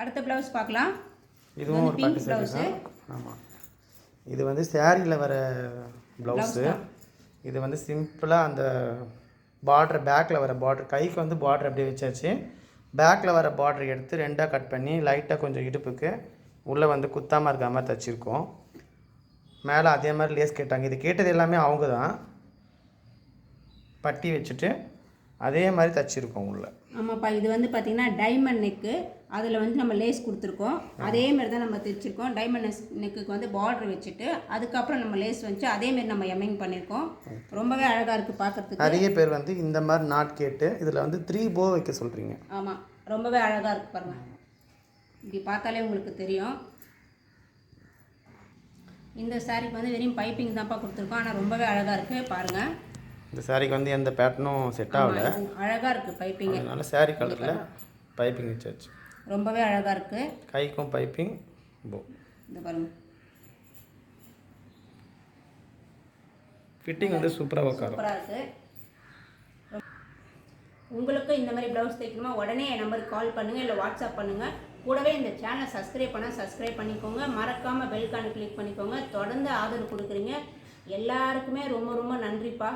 அடுத்த ப்ளவுஸ் பார்க்கலாம். இதுவும் ஒரு பட்டு தான். ஆமாம் இது வந்து சேரீயில் வர ப்ளவுஸு இது வந்து சிம்பிளாக அந்த பார்டர் பேக்கில் வர பார்டர் கைக்கு வந்து பார்டர் அப்படியே வச்சாச்சு. பேக்கில் வர பார்டர் எடுத்து ரெண்டாக கட் பண்ணி லைட்டாக கொஞ்சம் இடுப்புக்கு உள்ளே வந்து குத்தாமல் இருக்க மாதிரி தச்சிருக்கோம். மேலே அதே மாதிரி லேஸ் கேட்டாங்க. இது கேட்டது எல்லாமே அவங்க தான் பட்டி வச்சுட்டு அதே மாதிரி தச்சிருக்கோம் உள்ளே. ஆமாப்பா இது வந்து பார்த்திங்கன்னா டைமண்ட் நெக்கு அதில் வந்து நம்ம லேஸ் கொடுத்துருக்கோம். அதே மாதிரி தான் நம்ம தைச்சிருக்கோம். டைமண்ட் நெக்குக்கு வந்து பார்டர் வச்சுட்டு அதுக்கப்புறம் நம்ம லேஸ் வச்சு அதே மாதிரி நம்ம எம்மிங் பண்ணியிருக்கோம் ரொம்பவே அழகாக இருக்குது பார்க்குறதுக்கு நிறைய பேர் வந்து இந்த மாதிரி நாட் கேட்டு இதில் வந்து த்ரீ போ வைக்க சொல்கிறீங்க ஆமாம் ரொம்பவே அழகாக இருக்கு பாருங்க. இப்படி பார்த்தாலே உங்களுக்கு தெரியும். இந்த சாரீக்கு வந்து வெறும் பைப்பிங் தான்ப்பா கொடுத்துருக்கோம். ஆனால் ரொம்பவே அழகாக இருக்குது பாருங்கள் இந்த சாரிக்கு வந்து எந்த பேட்டர்னும் செட் ஆகல. அழகாக இருக்குது பைப்பிங் அதனால சாரி கலரில் பைப்பிங் வச்சாச்சு. ரொம்பவே அழகாக இருக்குது கைக்கும் பைப்பிங் போ இந்த பாருங்க. ஃபிட்டிங் வந்து சூப்பராக உட்காரும் சூப்பராக இருக்குது உங்களுக்கு இந்த மாதிரி ப்ளவுஸ் தைக்கணுமா? உடனே என் நம்பருக்கு கால் பண்ணுங்கள் இல்லை வாட்ஸ்அப் பண்ணுங்கள் கூடவே இந்த சேனலை சப்ஸ்கிரைப் பண்ணால் சப்ஸ்கிரைப் பண்ணிக்கோங்க. மறக்காமல் பெல்கான கிளிக் பண்ணிக்கோங்க. தொடர்ந்து ஆதரவு கொடுக்குறீங்க. எல்லாருக்குமே ரொம்ப ரொம்ப நன்றிப்பா.